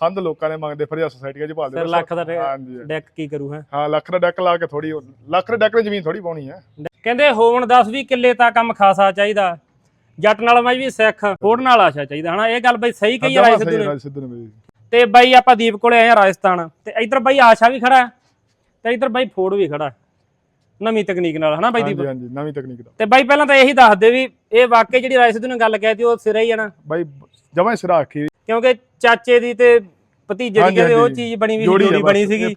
ਸੰਦ ਲੋਕਾਂ ਨੇ ਮੰਗਦੇ ਫਿਰ ਸੁਸਾਇਟੀਆਂ 'ਚ ਭਾਲਦੇ ਫਿਰ। ਲੱਖ ਦਾ ਹਾਂਜੀ। ਡੈਕ ਕੀ ਕਰੂ ਹੈ? ਹਾਂ ਲੱਖ ਦਾ ਡੈਕ ਲਾ ਕੇ ਥੋੜੀ ਲੱਖ ਦੇ ਡੈਕ ਤੇ ਜ਼ਮੀਨ ਥੋੜੀ ਪਾਉਣੀ ਹੈ। ਕਹਿੰਦੇ ਹੋਵਣ 10 20 ਕਿੱਲੇ ਤਾਂ ਕੰਮ ਖਾਸਾ ਚਾਹੀਦਾ। ਜੱਟ ਨਾਲ ਮੈਂ ਵੀ ਸਿੱਖ ਫੋੜ ਨਾਲ ਆਸ਼ਾ ਚਾਹੀਦਾ। ਹਨਾ ਇਹ ਗੱਲ ਬਈ ਸਹੀ ਕਹੀ ਆ ਰਾਏ ਸਿੱਧੂ ਨੇ। ਰਾਜ ਸਿੱਧੂ ਨੇ ਬਈ। ਤੇ ਬਾਈ ਆਪਾਂ ਦੀਪ ਕੋਲੇ ਆਏ ਆ ਰਾਜਸਥਾਨ ਤੇ ਇੱਧਰ ਬਾਈ ਆਸ਼ਾ ਵੀ ਖੜਾ ਹੈ, ਤੇ ਇੱਧਰ ਬਾਈ ਫੋੜ ਵੀ ਖੜਾ ਹੈ। ਨਵੀਂ ਤਕਨੀਕ ਨਾਲ ਹਨਾ ਬਾਈ ਦੀਪ? ਹਾਂਜੀ ਹਾਂਜੀ ਨਵੀਂ ਤਕਨੀਕ ਦਾ ਤੇ ਬਾਈ ਪਹਿਲਾਂ ਤਾਂ ਇਹੀ ਦੱਸ ਦੇ ਵੀ ਇਹ ਵਾਕਈ ਜਿਹੜੀ ਰਾਏ ਸਿੱਧੂ ਨੇ ਗੱਲ ਕਹਿਤੀ ਉਹ ਸਿਰੇ ਹੀ ਆ ਨਾ। ਬਾਈ ਜਮਾਂ ਸਿਰਾ ਆਖੀ। ਕਿਉਂਕਿ ਚਾਚੇ ਦੀ ਤੇ ਭਤੀਜੇ ਦੀ ਹਾਂਜੀ, ਕਹਿੰਦੇ ਉਹ ਹਾਂਜੀ। ਚੀਜ਼ ਬਣੀ ਵੀ ਜੋੜੀ ਜੋੜੀ ਆ ਬਣੀ ਸੀਗੀ।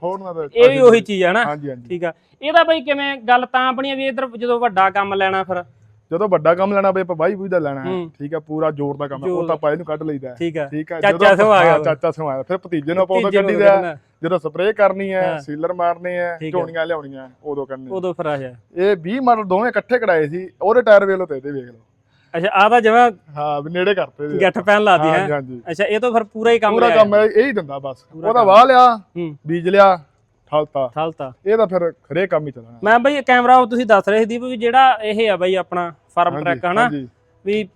ਇਹ ਵੀ ਉਹੀ ਚੀਜ਼ ਹੈ ਨਾ। ਹਾਂਜੀ ਹਾਂਜੀ। ਠੀਕ ਆ। ਇਹਦਾ ਬਾਈ ਕਿਵੇਂ ਗੱਲ ਤਾਂ ਬਣੀ ਆ ਵੀ ਇੱਧਰ ਜਦੋਂ ਵੱਡਾ ਕੰਮ ਲੈਣਾ ਫਿਰ। ਜਦੋਂ ਵੱਡਾ ਕੰਮ ਲੈਣਾ ਬਈ ਆਪਾਂ ਬਾਈ ਬੂਈ ਦਾ ਲੈਣਾ ਹੈ। ਹੂੰ। ਠੀਕ ਹੈ ਪੂਰਾ ਜ਼ੋਰ ਦਾ ਕੰਮ ਹੈ। ਜ਼ੋਰ ਉਹ ਤਾਂ ਆਪਾਂ ਇਹਨੂੰ ਕੱਢ ਲਈਦਾ ਹੈ। ਠੀਕ ਆ। ਠੀਕ ਹੈ ਚਾਚਾ ਸਿੰਘ ਆ ਗਿਆ ਹਾਂ, ਚਾਚਾ ਸਿੰਘ ਆਇਆ ਫਿਰ ਭਤੀਜੇ ਨੂੰ ਆਪਾਂ ਉਦੋਂ ਭਤੀਜੇ ਨੂੰ। ਜਦੋਂ ਸਪਰੇਅ ਕਰਨੀ ਹੈ ਹਾਂ। ਸੀਲਰ ਮਾਰਨੇ ਹੈ ਠੀਕ ਹੈ। ਝੋਣੀਆਂ ਲਿਆਉਣੀਆਂ ਉਦੋਂ ਕਰਨੀ ਉਦੋਂ ਫਿਰ ਆਇਆ ਇਹ 20 ਮਾਡਲ ਦੋਵੇਂ ਇਕੱਠੇ ਕਢਾਏ ਸੀ ਉਹਦੇ ਟਾਇਰ ਵੇਖ ਲਓ ਤੇ ਇਹਦੇ ਵੇਖ ਲਓ। ਅੱਛਾ ਆ ਤਾਂ ਜਿਵੇਂ ਹਾਂ ਵੀ ਨੇੜੇ ਕਰਤੇ ਜੀ। ਗੱਠ ਪੈਣ ਲਾਦੀ ਹੈ ਹਾਂਜੀ ਹਾਂਜੀ ਅੱਛਾ ਇਹ ਤਾਂ ਫਿਰ ਪੂਰਾ ਹੀ ਕੰਮ ਪੂਰਾ ਕੰਮ ਇਹ ਇਹ ਹੀ ਦਿੰਦਾ ਬਸ। ਉਹਦਾ। ਵਾਹ ਲਿਆ ਹੂੰ। ਬੀਜ ਲਿਆ ਠਲਤਾ। ਥਲਤਾ ਇਹ ਤਾਂ ਫਿਰ ਖਰੇ ਕੰਮ ਹੀ ਚੱਲਣਾ। ਮੈਂ ਬਈ ਕੈਮਰਾ ਉਹ ਤੁਸੀਂ ਦੱਸ ਰਹੇ ਸੀ ਦੀਪ ਵੀ ਜਿਹੜਾ ਇਹ ਆ ਬਈ ਆਪਣਾ ਫਾਰਮ ਟਰੈਕ ਹਨਾ? ਹਾਂਜੀ। ਵੀ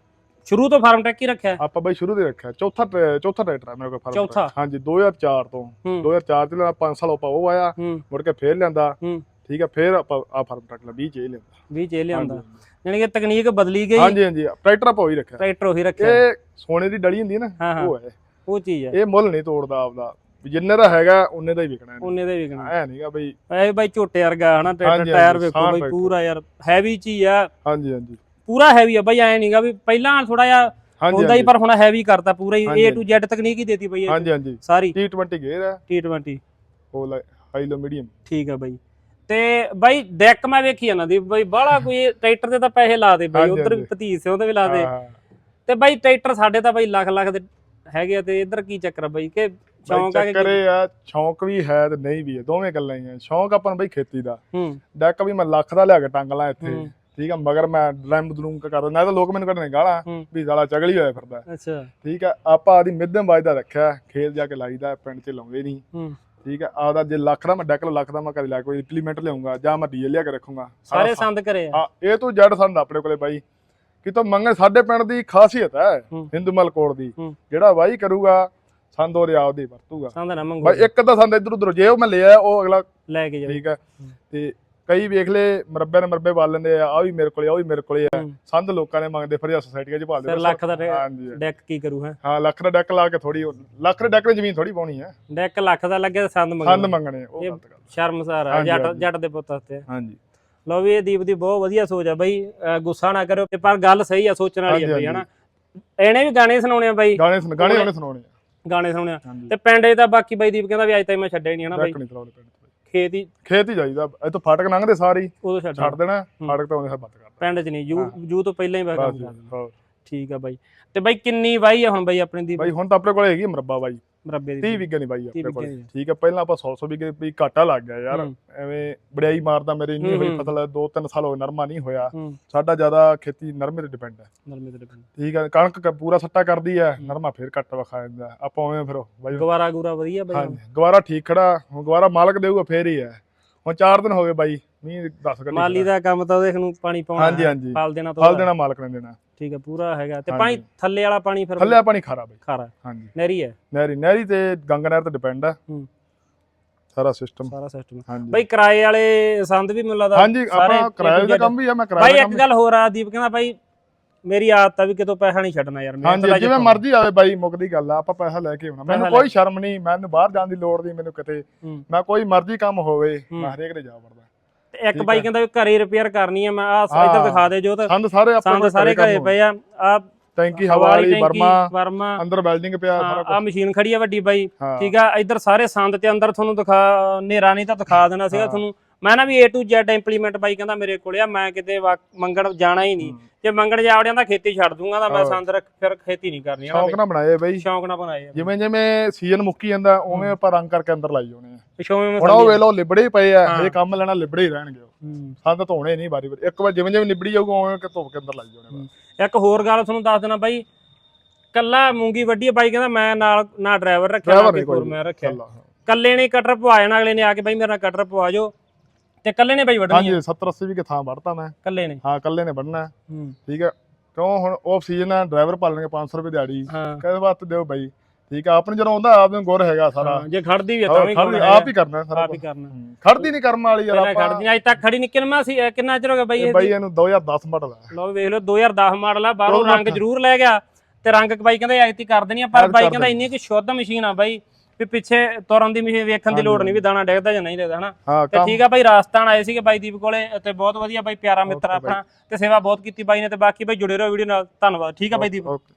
ਸ਼ੁਰੂ ਤੋਂ ਫਾਰਮ ਟਰੈਕ ਹੀ ਰੱਖਿਆ? ਆਪਾਂ ਬਈ ਸ਼ੁਰੂ ਦੇ ਰੱਖਿਆ। ਚੌਥਾ ਟਰੈ- ਚੌਥਾ ਟਰੈਕਟਰ ਹੈ ਮੇਰੇ ਕੋਲ ਫਰਮ ਚੌਥਾ? ਹਾਂਜੀ 2004 ਤੋਂ। ਹੂੰ। 2004 ਚ ਲੈਣਾ 5 ਸਾਲ ਆਪਾਂ ਉਹ ਆਇਆ ਹੂੰ। ਮੁੜ ਕੇ ਫੇਰ ਲਿਆਂਦਾ। ਹੂੰ। ਠੀਕ ਹੈ ਫੇਰ ਆਪਾਂ ਆ ਫਰਮ ਟਰੈਕਟਰ 20 ਚ ਇਹ ਲਿਆਂਦਾ ਵੀ ਚੇ ਲਿਆਂਦਾ ਯਾਨੀ ਕਿ ਤਕਨੀਕ ਬਦਲੀ ਗਈ। ਹਾਂਜੀ ਹਾਂਜੀ ਟਰੈਕਟਰ ਆਪਾਂ ਉਹੀ ਰੱਖਿਆ। ਟਰੈਕਟਰ ਉਹੀ ਰੱਖਿਆ। ਇਹ ਸੋਨੇ ਦੀ ਡਲੀ ਹੁੰਦੀ ਹੈ ਨਾ ਹਾਂ ਹਾਂ। ਉਹ ਹੈ। ਉਹ ਚੀਜ਼ ਹੈ। ਇਹ ਮੁੱਲ ਨਹੀਂ ਤੋੜਦਾ ਆਪਦਾ। ਜਿੰਨੇ ਦਾ ਹੈਗਾ ਉਹਨੇ ਦਾ ਹੀ ਵਿਕਣਾ। ਉਹਨੇ ਦੇ ਵਿਕਣਾ। ਐ ਨਹੀਂਗਾ ਬਈ। ਇਹ ਬਾਈ ਝੋਟੇ ਵਰਗਾ ਹਨਾ ਟਰੈਕਟਰ ਟਾਇਰ ਵੇਖੋ ਬਾਈ। ਪੂਰਾ ਯਾਰ ਹੈਵੀ ਚੀਜ਼ ਆ। ਹਾਂਜੀ ਹਾਂਜੀ। ਪੂਰਾ ਹੈਵੀ ਆ ਬਾਈ ਐ ਨਹੀਂਗਾ ਵੀ ਪਹਿਲਾਂ ਥੋੜਾ ਜਿਹਾ ਹੁੰਦਾ ਹੀ ਪਰ ਹੁਣ ਹੈਵੀ ਕਰਤਾ ਪੂਰਾ ਹੀ। A to Z ਤਕਨੀਕ ਹੀ ਦੇਤੀ ਬਾਈ ਹਾਂਜੀ ਹਾਂਜੀ। ਸਾਰੀ। T20 ਗੇਅਰ ਹੈ T20 ਉਹ ਹਾਈ ਲੋ ਮੀਡੀਅਮ ਠੀਕ ਆ ਬਾਈ। ਤੇ ਬਾਈ ਡੈਕ ਮੈਂ ਵੇਖੀ ਜਾਂਦਾ ਦੀ ਬਾਈ ਬਾਹਲਾ ਕੋਈ ਟਰੈਕਟਰ ਤੇ ਤਾਂ ਪੈਸੇ ਲਾ ਦੇ ਬਾਈ ਉਧਰ ਵੀ ਹਾਂਜੀ। ਭਤੀਜ ਸੇ ਉਹਦੇ ਵੀ ਲਾ ਦੇ। ਤੇ ਬਾਈ ਟਰੈਕਟਰ ਸਾਡੇ ਤਾਂ ਬਾਈ ਲੱਖ ਲੱਖ ਦੇ ਹੈਗੇ ਤੇ ਇੱਧਰ ਕੀ ਚੱਕਰ ਬਾਈ ਕਿ ਸ਼ੌਂਕ ਆ ਕਿ ਚੱਕਰ ਇਹ ਆ ਸ਼ੌਂਕ ਵੀ ਹੈ ਤੇ ਨਹੀਂ ਵੀ ਹੈ ਦੋਵੇਂ ਗੱਲਾਂ ਹੀ ਆ। ਸ਼ੌਂਕ ਆਪਾਂ ਨੂੰ ਬਈ ਖੇਤੀ ਦਾ। ਹੂੰ। ਡੈਕ ਵੀ ਮੈਂ ਲੱਖ ਦਾ ਲਿਆ ਕੇ ਟੰਗ ਲਾਂ ਇੱਥੇ। ਠੀਕ ਆ ਮਗਰ ਮੈਂ ਡਰਮ ਦਰੂਮ ਕਰਦਾ ਨਾ ਤਾਂ ਲੋਕ ਮੈਨੂੰ ਕੱਢਣੇ ਗਾਲਾਂ। ਵੀ ਸਾਲਾ ਚਗਲੀ ਹੋਇਆ ਫਿਰਦਾ। ਅੱਛਾ। ਠੀਕ ਆ ਆਪਾਂ ਆਦੀ ਮਿੱਧਮ ਵਾਜਦਾ ਰੱਖਿਆ ਖੇਤ ਜਾ ਕੇ ਲਾਈਦਾ ਪਿੰਡ 'ਚ ਲਾਉਂਦੇ ਨਹੀਂ। ਠੀਕ ਆ ਆਪਦਾ ਜੇ ਲੱਖ ਦਾ ਮੈਂ ਡੈਕ ਲੱਖ ਦਾ ਮੈਂ ਕਦੇ ਕੋਈ ਇੰਪਲੀਮੈਂਟ ਲਿਆਉਂਗਾ ਜਾਂ ਮੈਂ ਡੀਜ਼ਲ ਲਿਆ ਕੇ ਰੱਖੂੰਗਾ। ਸਾਰੇ ਸੰਦ ਕਰੇ ਆ। ਹਾਂ ਇਹ ਤੋਂ ਜੜ ਸੰਦ ਆਪਣੇ ਕੋਲੇ ਬਾਈ। ਕਿਤੋਂ ਮੰਗਣ ਸਾਡੇ ਪਿੰਡ ਦੀ ਖਾਸੀਅਤ ਹੈ ਹੂੰ। ਹਿੰਦੂਮਲ ਕੋਟ ਦੀ। ਹੂੰ। ਜਿਹੜਾ ਵਾਈ ਕਰੂਗਾ ਸੰਦ ਉਹ ਰਿਆਵ ਦੀ ਵਰਤੂਗਾ। ਸੰਦ ਨਾ ਮੰਗੋ। ਬਾਈ ਇੱਕ ਤਾਂ ਸੰਦ ਇਧਰ ਉਧਰ ਜੇ ਉਹ ਮੈਂ ਲਿਆ ਉਹ ਅਗਲਾ ਲੈ ਕੇ ਜਾਓ ਠੀਕ ਹੈ ਤੇ ਕਈ ਵੇਖ ਲੈ ਮਰੱਬੇ ਨੇ ਮਰੱਬੇ ਵਾਲ ਲੈਂਦੇ ਆ ਆ ਵੀ ਮੇਰੇ ਕੋਲੇ ਆ ਵੀ ਮੇਰੇ ਕੋਲੇ ਆ। ਸੰਦ ਲੋਕਾਂ ਨੇ ਮੰਗਦੇ ਫਿਰ ਸੁਸਾਇਟੀਆਂ 'ਚ ਭਾਲਦੇ ਫਿਰ। ਲੱਖ ਦਾ ਡੈਕ ਕੀ ਕਰੂ ਹੈ? ਹਾਂ ਲੱਖ ਦਾ ਡੈਕ ਲਾ ਕੇ ਥੋੜੀ ਲੱਖ ਦੇ ਡੈਕ ਦੀ ਜ਼ਮੀਨ ਥੋੜੀ ਪਾਉਣੀ ਹੈ ਡੈਕ ਲੱਖ ਦਾ ਲੱਗਿਆ ਤੇ ਸੰਦ ਸੰਦ ਮੰਗੋ ਮੰਗਣੇ ਉਹ ਇਹ- ਗਲਤ ਗੱਲ ਸ਼ਰਮਸਾਰ ਆ ਜੱਟ। ਜੱਟ ਦੇ ਪੁੱਤ ਤੇ ਹਾਂਜੀ। ਲਓ ਵੀ ਇਹ ਦੀਪ ਦੀ ਬਹੁਤ ਵਧੀਆ ਸੋਚ ਆ ਬਾਈ ਗੁੱਸਾ ਨਾ ਕਰੋ ਤੇ ਪਰ ਗੱਲ ਸਹੀ ਆ ਸੋਚਣ ਵਾਲੀ ਆ ਬਾਈ ਹਨਾ? ਇਹਨੇ ਵੀ ਗਾਣੇ ਸੁਣਾਉਣੇ ਆ ਬਾਈ। ਗਾਣੇ ਸੁਣ ਗਾਣੇ ਉਹਨੇ ਸੁਣਾਉਣੇ ਆ। ਗਾਣੇ ਸੁਣਾਉਣੇ ਆ। ਤੇ ਪਿੰਡ ਤਾਂ ਬਾਕੀ ਬਾਈ ਦੀਪ ਕਹਿੰਦਾ ਵੀ ਅੱਜ ਤਾਈਂ ਮੈਂ ਛੱਡਿਆ ਹੀ ਨਹੀਂ ਹਨਾ ਬਾਈ? ਖੇਤ ਹੀ ਖੇਤ ਹੀ ਜਾਈਦਾ ਇੱਥੋਂ ਫਾਟਕ ਲੰਘਦੇ ਸਾਰੇ ਹੀ। ਉਦੋਂ ਛੱਡ ਛੱਡ ਦੇਣਾ। ਫਾਟਕ ਤੋਂ ਉਹਨੇ ਹੱਥ ਕਰ ਪਿੰਡ 'ਚ ਨਹੀਂ ਜੂ ਜੂ ਤੋਂ ਪਹਿਲਾਂ ਹੀ ਹੋਰ। ਠੀਕ ਆ ਬਾਈ। ਤੇ ਬਾਈ ਕਿੰਨੀ ਵਾਈ ਆ ਹੁਣ ਬਾਈ ਆਪਣੀ ਦੀ? ਬਾਈ ਹੁਣ ਤਾਂ ਆਪਣੇ ਕੋਲ ਹੈਗੀ ਮਰੱਬਾ ਬਾਈ। ਮਰੱਬੇ 30 ਦੀ ਵਿਗੇ ਨਹੀਂ ਬਾਈ ਆਪਣੇ ਕੋਲ। ਠੀਕ ਹੈ ਪਹਿਲਾਂ ਆਪਾਂ 100 100 ਵਿਗੇ ਵੀ ਘਾਟਾ ਲੱਗ ਗਿਆ ਯਾਰ। ਹੂੰ। ਐਵੇਂ ਬੜਾਈ ਮਾਰਦਾ ਮੇਰੇ ਇੰਨੀ ਹੂੰ, ਹੋਈ ਹੂੰ। ਫਸਲ 2-3 ਸਾਲ ਹੋ ਨਰਮਾ ਨਹੀਂ ਹੋਇਆ। ਹੂੰ। ਸਾਡਾ ਜ਼ਿਆਦਾ ਖੇਤੀ ਨਰਮੇ ਤੇ ਡਿਪੈਂਡ ਹੈ। ਨਰਮੇ ਤੇ ਡਿਪੈਂਡ ਠੀਕ ਹੈ ਕਣਕ ਪੂਰਾ ਸੱਟਾ ਕਰਦੀ ਹੈ ਨਰਮਾ ਫੇਰ ਘੱਟ ਵਖਾ ਜਾਂਦਾ ਹੈ। ਆਪਾਂ ਉਵੇਂ ਫਿਰ ਬਾਈ ਗਵਾਰਾ ਗੂਰਾ ਵਧੀਆ ਬਾਈ ਹਾਂਜੀ ਗਵਾਰਾ ਠੀਕ ਖੜਾ ਹੁਣ ਗਵਾਰਾ ਮਾਲਕ ਦੇਊਗਾ ਫੇਰ ਹੀ ਹੈ। ਹੁਣ 4 ਦਿਨ ਹੋ ਗਏ ਬਾਈ ਮੀਂਹ 10 ਗੱਲੀ ਮਾਲੀ ਦਾ ਕੰਮ ਤਾਂ ਦੇਖ ਨੂੰ ਪਾਣੀ ਪਾਉਣਾ ਹਾਂਜੀ, ਹੈ, ਹਾਂਜੀ। ਫਲ ਦੇਣਾ ਫਲ ਦੇਣਾ ਮਾਲਕ ਨੇ ਦੇਣਾ। ਠੀਕ ਆ ਪੂਰਾ ਹੈਗਾ। ਤੇ। ਪਾਣੀ ਥੱਲੇ ਵਾਲਾ ਪਾਣੀ ਫਿਰ ਥੱਲੇ ਪਾਣੀ ਖਾਰਾ ਬਾਈ। ਖਾਰਾ। ਹਾਂਜੀ। ਨਹਿਰੀ ਹੈ? ਨਹਿਰੀ ਨਹਿਰੀ ਤੇ ਗੰਗਾ ਨਹਿਰ ਤੇ ਡਿਪੈਂਡ ਹੈ। ਹੂੰ। ਸਾਰਾ ਸਿਸਟਮ ਸਾਰਾ ਸਿਸਟਮ ਹਾਂਜੀ। ਬਾਈ ਕਿਰਾਏ ਵਾਲੇ ਸੰਦ ਵੀ ਮੈਨੂੰ ਲੱਗਦਾ ਹਾਂਜੀ ਆਪਾਂ ਕਿਰਾਏ ਦਾ ਕੰਮ ਵੀ ਆ ਮੈਂ ਕਿਰਾਏ ਬਾਈ ਇੱਕ ਗੱਲ ਹੋਰ ਆ ਦੀਪ ਕਹਿੰਦਾ ਬਾਈ ਮੇਰੀ ਆਦਤ ਆ ਵੀ ਕਿਤੋਂ ਪੈਸਾ ਨਹੀਂ ਛੱਡਣਾ ਯਾਰ ਮੈਂ ਹਾਂਜੀ ਜਿਵੇਂ ਮਰਜ਼ੀ ਆਵੇ ਬਾਈ ਮੁੱਕਦੀ ਗੱਲ ਆ ਆਪਾਂ ਪੈਸਾ ਲੈ ਕੇ ਆਉਣਾ। ਮੈਨੂੰ ਕੋਈ ਸ਼ਰਮ ਨਹੀਂ ਮੈਨੂੰ ਬਾਹਰ ਜਾਣ ਦੀ ਲੋੜ ਨਹੀਂ ਮੈਨੂੰ ਕਿਤੇ ਹੂੰ। ਮੈਂ ਕੋਈ ਮਰਜ਼ੀ ਕੰਮ ਹੋਵੇ ਹੂੰ। ਮੈਂ ਹਰੇਕ ਦੇ ਜਾ ਵੜਦਾ। ਇੱਕ ਬਾਈ ਕਹਿੰਦਾ ਘਰੇ ਰਿਪੇਅਰ ਕਰਨੀ ਆ ਮੈਂ ਆ। ਇੱਧਰ ਦਿਖਾ ਦੇ ਜੋਤ। ਸੰਦ ਸਾਰੇ ਆਪਣੇ ਸਾਰੇ ਘਰੇ ਪਏ ਆ। ਆ ਟੈਂਕੀ ਹਵਾ ਵਾਲੀ ਵਰਮਾ ਅੰਦਰ ਵੈਲਡਿੰਗ ਪਿਆ ਸਾਰਾ ਆ ਕੁਝ ਮਸ਼ੀਨ ਖੜੀ ਆ ਵੱਡੀ ਬਾਈ। ਠੀਕ ਆ ਇੱਧਰ ਸਾਰੇ ਸੰਦ ਤੇ ਅੰਦਰ ਤੁਹਾਨੂੰ ਦਿਖਾ ਹਨੇਰਾ ਨਹੀਂ ਤਾਂ ਦਿਖਾ ਦੇਣਾ ਸੀਗਾ। ਤੁਹਾਨੂੰ। ਮੈਂ ਨਾ ਵੀ A to Z ਇੰਪਲੀਮੈਂਟ ਬਾਈ ਕਹਿੰਦਾ ਮੇਰੇ ਕੋਲੇ ਆ ਮੈਂ ਕਿਤੇ ਮੰਗਣ ਜਾਣਾ ਹੀ ਨਹੀਂ। ਜੇ ਮੰਗਣ ਜਾਵੜਿਆਂ ਦਾ ਖੇਤੀ ਛੱਡ ਦੂੰਗਾ ਤਾਂ ਮੈਂ। ਸੰਦ ਰੱਖ ਫਿਰ ਖੇਤੀ ਨਹੀਂ ਕਰਨੀ ਸ਼ੌਂਕ। ਨਾਲ ਬਣਾਏ ਬਈ। ਸ਼ੌਂਕ ਨਾਲ ਬਣਾਏ। ਆ ਜਿਵੇਂ ਜਿਵੇਂ ਸੀਜ਼ਨ ਮੁੱਕੀ ਜਾਂਦਾ ਉਵੇਂ ਆਪਾਂ ਰੰਗ ਕਰਕੇ ਅੰਦਰ ਲਾਈ ਜਾਣੇ ਆ ਪਿਛੋਂ ਮੈਂ ਹੁਣ ਉਹ ਵੇਲੋ ਲਿਬੜੇ ਹੀ ਪਏ ਆ। ਇਹ ਕੰਮ ਲੈਣਾ ਲਿਬੜੇ ਹੀ ਰਹਿਣਗੇ। ਹੂੰ। ਸੰਦ ਧੋਣੇ ਨਹੀਂ ਵਾਰੀ ਇੱਕ ਵਾਰ ਜਿਵੇਂ ਜਿਵੇਂ ਨਿਬੜੀ ਜਾਊਗਾ ਉਵੇਂ ਕਿ ਧੋ ਕੇ ਅੰਦਰ ਲਾਈ ਜਾਣੇ। ਇੱਕ ਹੋਰ ਗੱਲ ਤੁਹਾਨੂੰ ਦੱਸ ਦੇਣਾ ਬਾਈ ਕੱਲਾ ਮੂੰਗੀ ਵੱਡੀ ਬਾਈ ਕਹਿੰਦਾ ਮੈਂ ਨਾਲ ਨਾ ਡਰਾਈਵਰ ਰੱਖਿਆ ਨਾ ਕੋਈ। ਮੈਂ ਰੱਖਿਆ। ਕੱਲੇ ਨੇ ਕਟਰ ਪਵਾ ਜਾਣਾ ਅਗਲੇ ਨੇ ਆ ਕੇ ਬਾਈ ਮੇਰਾ ਕਟਰ ਪਵਾ ਜਾਓ। ਤੇ ਕੱਲੇ ਨੇ ਬਾਈ ਵੱਢਣੀ ਹਾਂਜੀ ਆ 70 80 ਵੀ ਥਾਂ ਵੜਤਾ ਮੈਂ। ਕੱਲੇ ਨੇ? ਹਾਂ ਕੱਲੇ ਨੇ। ਹੂੰ। ਠੀਕ ਹੈ ਕਿਉਂ ਹੁਣ ਆਫ ਸੀਜ਼ਨ ਹੈ ਡਰਾਈਵਰ ਪਾਲਣਗੇ 500 ਰੁਪਏ ਦਿਹਾੜੀ। ਕਹਿੰਦੇ ਵਾਸਤੇ ਦਿਓ ਬਾਈ। ਠੀਕ ਆ ਆਪਣੇ ਜਦੋਂ ਆਉਂਦਾ ਆਪ ਨੂੰ ਗੁਰ ਹੈਗਾ ਸਾਰਾ। ਜੇ ਖੜਦੀ ਵੀ ਆ ਤਾਂ ਵੀ ਖੜ- ਗੁਣ ਆਪ ਹੀ ਕਰਨਾ ਸਾਰਾ ਆਪ ਹੀ। ਕਰਨਾ। ਖੜਦੀ ਨਹੀਂ ਕਰਮ ਵਾਲੀ ਯਾਰ ਆਪਾਂ ਖੜਦੀ ਅੱਜ ਤੱਕ ਖੜੀ ਨਿਕਲ ਮੈਂ ਸੀ ਕਿੰਨਾ ਚਿਰ ਹੋ ਗਿਆ ਬਾਈ ਇਹ ਬਾਈ ਇਹਨੂੰ 2010 ਮਾਡਲ ਆ। ਲਓ ਵੇਖ ਲਓ 2010 ਮਾਡਲ ਆ ਬਾਹਰੋਂ। ਰੰਗ ਜ਼ਰੂਰ ਲੈ ਗਿਆ। ਤੇ ਰੰਗ ਬਾਈ ਕਹਿੰਦਾ ਐਕਤੀ ਕਰ ਦੇਣੀ ਆ ਪਰ ਬਾਈ ਕਹਿੰਦਾ ਇੰਨੀ ਕਿ ਸ਼ੁੱਧ ਮਸ਼ੀਨ ਆ ਬਾਈ ਵੀ ਪਿੱਛੇ ਤੁਰਨ ਦੀ ਮਸ਼ੀਨ ਵੇਖਣ ਦੀ ਲੋੜ ਨਹੀਂ ਵੀ ਦਾਣਾ ਡਿੱਗਦਾ ਜਾਂ ਨਹੀਂ ਡਿੱਗਦਾ ਹਨਾ? ਤੇ ਠੀਕ ਆ ਬਾਈ ਰਾਜਸਥਾਨ ਆਏ ਸੀਗੇ ਬਾਈ ਦੀਪ ਕੋਲੇ ਤੇ ਬਹੁਤ ਵਧੀਆ ਬਾਈ ਪਿਆਰਾ ਮਿੱਤਰ ਆਪਣਾ ਤੇ ਸੇਵਾ ਬਹੁਤ ਕੀਤੀ ਬਾਈ ਨੇ ਤੇ ਬਾਕੀ ਬਾਈ ਜੁੜੇ ਰਹੋ ਵੀਡੀਓ ਨਾਲ ਧੰਨਵਾਦ। ਠੀਕ ਆ ਬਾਈ ਦੀਪ। ਓਕੇ।